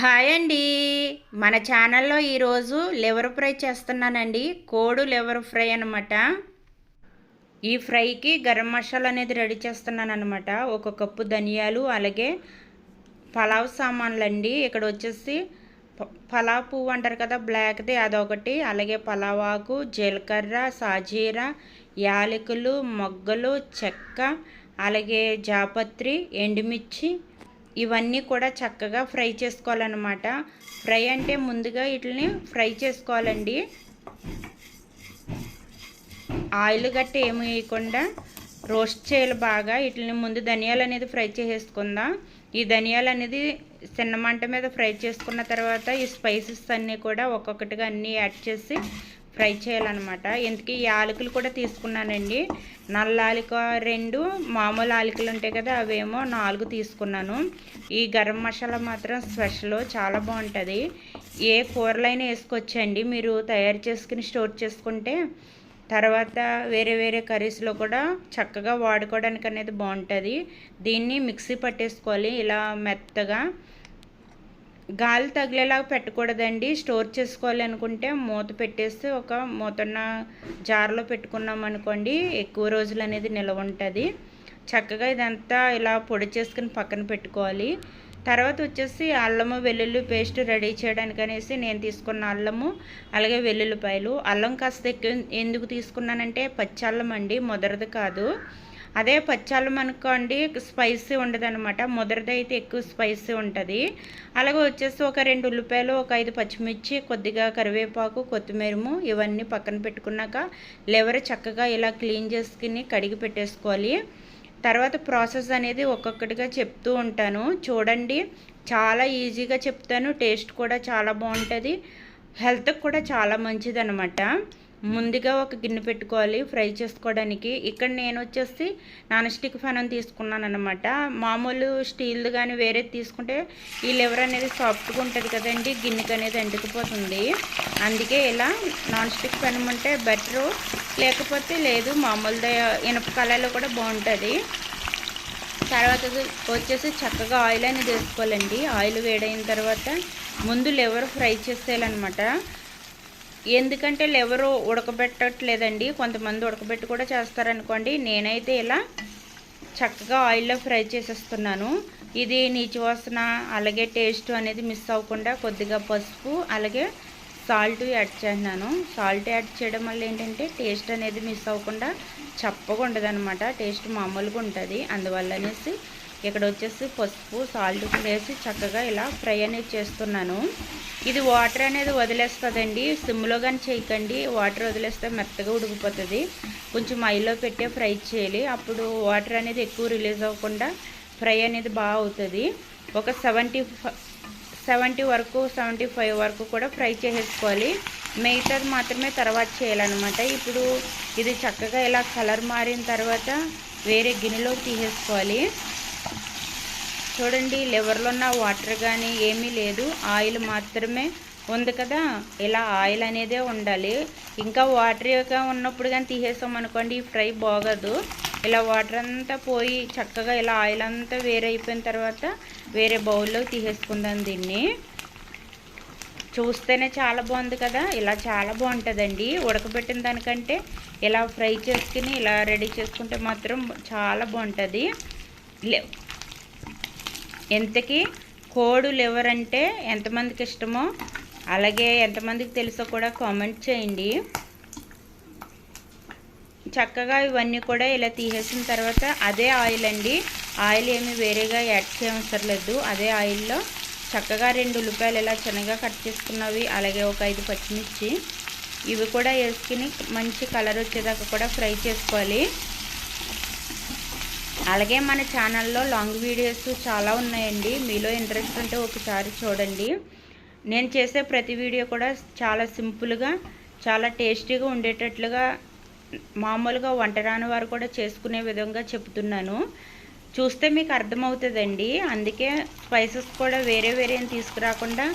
Hi అండి. మన ఛానల్లో ఈరోజు లివర్ ఫ్రై చేస్తున్నానండి. కోడు లివర్ ఫ్రై అనమాట ఈ ఫ్రైకి గరం మసాలా అనేది రెడీ చేస్తున్నాను అనమాట ఒక కప్పు ధనియాలు అలాగే పలావ్ సామాన్లు అండి ఇక్కడ వచ్చేసి పలావ్ పువ్వు అంటారు కదా బ్లాక్ది అదొకటి. అలాగే పలావ్ ఆకు జీలకర్ర సాజీర యాలకులు మొగ్గలు చెక్క అలాగే జాపత్రి ఎండుమిర్చి ఇవన్నీ కూడా చక్కగా ఫ్రై చేసుకోవాలన్నమాట. ఫ్రై అంటే ముందుగా వీటిని ఫ్రై చేసుకోవాలండి. ఆయిల్ గట్ట ఏమి వేయకుండా రోస్ట్ చేయాలి బాగా. వీటిని ముందు ధనియాలు అనేది ఫ్రై చేసేసుకుందాం. ఈ ధనియాలు అనేది చిన్న మంట మీద ఫ్రై చేసుకున్న తర్వాత ఈ స్పైసెస్ అన్నీ కూడా ఒక్కొక్కటిగా అన్నీ యాడ్ చేసి ఫ్రై చేయాలన్నమాట. ఇంతకీ ఈ యాలకులు కూడా తీసుకున్నానండి. నల్ల యాలక రెండు మామూలు ఆలికలు ఉంటాయి కదా అవేమో నాలుగు తీసుకున్నాను. ఈ గరం మసాలా మాత్రం స్పెషల్ చాలా బాగుంటుంది. ఏ కూరలైనా వేసుకోవచ్చండి. మీరు తయారు చేసుకుని స్టోర్ చేసుకుంటే తర్వాత వేరే వేరే కర్రీస్లో కూడా చక్కగా వాడుకోవడానికి అనేది బాగుంటుంది. దీన్ని మిక్సీ పట్టేసుకోవాలి. ఇలా మెత్తగా గాలి తగిలేలాగా పెట్టకూడదండి. స్టోర్ చేసుకోవాలి అనుకుంటే మూత పెట్టేస్తే ఒక మూతన్న జార్లో పెట్టుకున్నాం అనుకోండి ఎక్కువ రోజులు అనేది నిల్వ ఉంటుంది. చక్కగా ఇదంతా ఇలా పొడి చేసుకుని పక్కన పెట్టుకోవాలి. తర్వాత వచ్చేసి అల్లము వెల్లుల్లి పేస్ట్ రెడీ చేయడానికి అనేసి నేను తీసుకున్న అల్లము అలాగే వెల్లుల్లిపాయలు. అల్లం కాస్త ఎక్కువ ఎందుకు తీసుకున్నానంటే పచ్చి అల్లం అండి ముదరది కాదు. అదే పచ్చళ్ళం అనుకోండి స్పైసీ ఉండదనమాట ముదరది అయితే ఎక్కువ స్పైసీ ఉంటుంది. అలాగే వచ్చేసి ఒక రెండు ఉల్లిపాయలు ఒక ఐదు పచ్చిమిర్చి కొద్దిగా కరివేపాకు కొత్తిమీరము ఇవన్నీ పక్కన పెట్టుకున్నాక లివర్ చక్కగా ఇలా క్లీన్ చేసుకుని కడిగి పెట్టేసుకోవాలి. తర్వాత ప్రాసెస్ అనేది ఒక్కొక్కటిగా చెప్తూ ఉంటాను. చూడండి చాలా ఈజీగా చెప్తాను. టేస్ట్ కూడా చాలా బాగుంటుంది. హెల్త్కి కూడా చాలా మంచిది అనమాట ముందుగా ఒక గిన్నె పెట్టుకోవాలి ఫ్రై చేసుకోవడానికి. ఇక్కడ నేను వచ్చేసి నాన్ స్టిక్ ఫ్యాన్ తీసుకున్నాను అనమాట మామూలు స్టీల్ కానీ వేరే తీసుకుంటే ఈ లివర్ అనేది సాఫ్ట్గా ఉంటుంది కదండి గిన్నెకి అనేది అంటుకుపోతుంది అందుకే ఇలా నాన్ స్టిక్ ఫ్యాన్ ఉంటే బెటరు. లేకపోతే లేదు మామూలుదే ఇనప కళాయిలో కూడా బాగుంటుంది. తర్వాత వచ్చేసి చక్కగా ఆయిల్ అనేది వేసుకోవాలండి. ఆయిల్ వేడైన తర్వాత ముందు లివర్ ఫ్రై చేసేయాలన్నమాట. ఎందుకంటే ఎవరు ఉడకబెట్టట్లేదండి. కొంతమంది ఉడకబెట్టి కూడా చేస్తారనుకోండి. నేనైతే ఇలా చక్కగా ఆయిల్లో ఫ్రై చేసేస్తున్నాను. ఇది నీచు వాసన అలాగే టేస్ట్ అనేది మిస్ అవ్వకుండా కొద్దిగా పసుపు అలాగే సాల్ట్ యాడ్ చేస్తున్నాను. సాల్ట్ యాడ్ చేయడం వల్ల ఏంటంటే టేస్ట్ అనేది మిస్ అవ్వకుండా చప్పగా ఉండదు టేస్ట్ మామూలుగా ఉంటుంది. అందువల్ల అనేసి ఇక్కడ వచ్చేసి పసుపు సాల్ట్ వేసి చక్కగా ఇలా ఫ్రై అనేది చేస్తున్నాను. ఇది వాటర్ అనేది వదిలేస్తుందండి. సిమ్లో కానీ చేయకండి. వాటర్ వదిలేస్తే మెత్తగా ఉడికిపోతుంది. కొంచెం మైలో పెట్టే ఫ్రై చేయాలి. అప్పుడు వాటర్ అనేది ఎక్కువ రిలీజ్ అవ్వకుండా ఫ్రై అనేది బాగా అవుతుంది. ఒక సెవెంటీ సెవెంటీ వరకు సెవెంటీ ఫైవ్ వరకు కూడా ఫ్రై చేసేసుకోవాలి. మిగతాది మాత్రమే తర్వాత చేయాలన్నమాట. ఇప్పుడు ఇది చక్కగా ఇలా కలర్ మారిన తర్వాత వేరే గిన్నెలో తీసేసుకోవాలి. చూడండి లివర్లో ఉన్న వాటర్ కానీ ఏమీ లేదు. ఆయిల్ మాత్రమే ఉంది కదా. ఇలా ఆయిల్ అనేదే ఉండాలి. ఇంకా వాటర్గా ఉన్నప్పుడు కానీ తీసేసాం అనుకోండి ఈ ఫ్రై బాగదు. ఇలా వాటర్ అంతా పోయి చక్కగా ఇలా ఆయిల్ అంతా వేరే అయిపోయిన తర్వాత వేరే బౌల్లో తీసేసుకుందాం దీన్ని. చూస్తేనే చాలా బాగుంది కదా. ఇలా చాలా బాగుంటుందండి. ఉడకబెట్టిన దానికంటే ఇలా ఫ్రై చేసుకుని ఇలా రెడీ చేసుకుంటే మాత్రం చాలా బాగుంటుంది. ఇంతకీ కోడులు ఎవరంటే లివర్ అంటే ఎంతమందికి ఇష్టమో అలాగే ఎంతమందికి తెలుసో కూడా కామెంట్ చేయండి. చక్కగా ఇవన్నీ కూడా ఇలా తీసేసిన తర్వాత అదే ఆయిల్ అండి. ఆయిల్ ఏమి వేరేగా యాడ్ చేయవసరం లేదు. అదే ఆయిల్లో చక్కగా రెండు ఉల్లిపాయలు ఇలా చిన్నగా కట్ చేసుకున్నవి అలాగే ఒక ఐదు పచ్చిమిర్చి. ఇవి కూడా వేసుకుని మంచి కలర్ వచ్చేదాకా కూడా ఫ్రై చేసుకోవాలి. అలాగే మన ఛానల్లో లాంగ్ వీడియోస్ చాలా ఉన్నాయండి. మీలో ఇంట్రెస్ట్ ఉంటే ఒకసారి చూడండి. నేను చేసే ప్రతి వీడియో కూడా చాలా సింపుల్గా చాలా టేస్టీగా ఉండేటట్లుగా మామూలుగా వంట రాని వారు కూడా చేసుకునే విధంగా చెప్తున్నాను. చూస్తే మీకు అర్థమవుతుందండి. అందుకే స్పైసెస్ కూడా వేరే వేరే తీసుకురాకుండా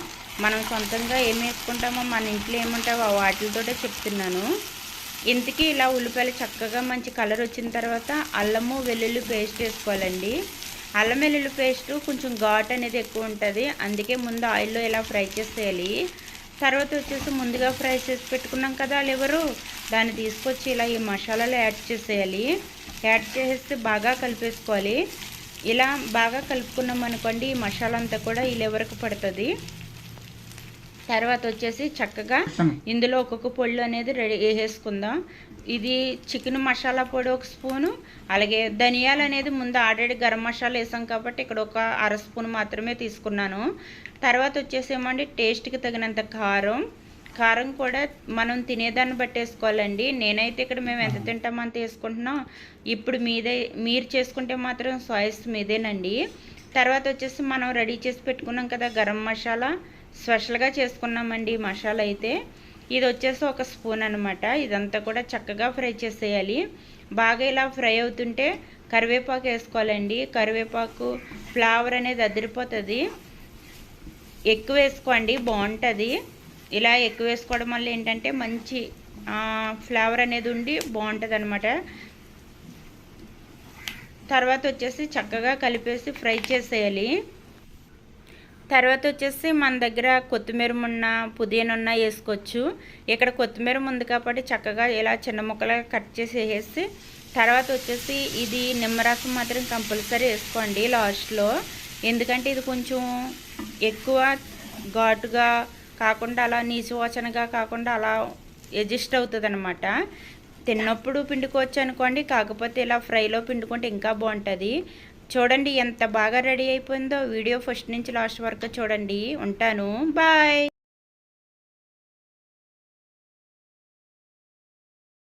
మనం సొంతంగా ఏమి వేసుకుంటామో మన ఇంట్లో ఏముంటావో వాటితోటే చెప్తున్నాను. ఇంతకీ ఇలా ఉల్లిపాయలు చక్కగా మంచి కలర్ వచ్చిన తర్వాత అల్లము వెల్లుల్లి పేస్ట్ వేసుకోవాలండి. అల్లం వెల్లుల్లి పేస్ట్ కొంచెం ఘాట్ అనేది ఎక్కువ ఉంటుంది. అందుకే ముందు ఆయిల్లో ఇలా ఫ్రై చేసేయాలి. తర్వాత వచ్చేసి ముందుగా ఫ్రై చేసి పెట్టుకున్నాం కదా లివరు దాన్ని తీసుకొచ్చి ఇలా ఈ మసాలాలో యాడ్ చేసేయాలి. యాడ్ చేసేసి బాగా కలిపేసుకోవాలి. ఇలా బాగా కలుపుకున్నాం అనుకోండి ఈ మసాలా అంతా కూడా ఈ లివర్కి పడుతుంది. తర్వాత వచ్చేసి చక్కగా ఇందులో ఒక్కొక్క పొళ్ళు అనేది రెడీ వేసేసుకుందాం ఇది చికెన్ మసాలా పొడి ఒక స్పూను అలాగే ధనియాలు అనేది ముందు ఆల్రెడీ గరం మసాలా వేసాం కాబట్టి ఇక్కడ ఒక అర స్పూన్ మాత్రమే తీసుకున్నాను. తర్వాత వచ్చేసి ఏమండి టేస్ట్కి తగినంత కారం. కారం కూడా మనం తినేదాన్ని బట్టి వేసుకోవాలండి. నేనైతే ఇక్కడ మేము ఎంత తింటామో అంత వేసుకుంటున్నాం. ఇప్పుడు మీదే మీరు చేసుకుంటే మాత్రం సాయిస్ మీదేనండి. తర్వాత వచ్చేసి మనం రెడీ చేసి పెట్టుకున్నాం కదా గరం మసాలా. స్పెషల్గా చేసుకున్నామండి మసాలా అయితే. ఇది వచ్చేసి ఒక స్పూన్ అనమాట ఇదంతా కూడా చక్కగా ఫ్రై చేసేయాలి. బాగా ఇలా ఫ్రై అవుతుంటే కరివేపాకు వేసుకోవాలండి. కరివేపాకు ఫ్లేవర్ అనేది అదిరిపోతుంది. ఎక్కువ వేసుకోండి బాగుంటుంది. ఇలా ఎక్కువ వేసుకోవడం వల్ల ఏంటంటే మంచి ఫ్లేవర్ అనేది ఉండి బాగుంటుంది అనమాట తర్వాత వచ్చేసి చక్కగా కలిపేసి ఫ్రై చేసేయాలి. తర్వాత వచ్చేసి మన దగ్గర కొత్తిమీర ఉన్న పుదీనా ఉన్న వేసుకోవచ్చు. ఇక్కడ కొత్తిమీర ఉంది కాబట్టి చక్కగా ఇలా చిన్న ముక్కలుగా కట్ చేసి వేసి తర్వాత వచ్చేసి ఇది నిమ్మరసం మాత్రం కంపల్సరీ వేసుకోండి లాస్ట్లో. ఎందుకంటే ఇది కొంచెం ఎక్కువ ఘాటుగా కాకుండా అలా నీచువచనగా కాకుండా అలా ఎడ్జస్ట్ అవుతుంది అనమాట తిన్నప్పుడు పిండుకోవచ్చు అనుకోండి కాకపోతే ఇలా ఫ్రైలో పిండుకుంటే ఇంకా బాగుంటుంది. చూడండి ఎంత బాగా రెడీ అయిపోయిందో. వీడియో ఫస్ట్ నుంచి లాస్ట్ వరకు చూడండి. ఉంటాను. బాయ్.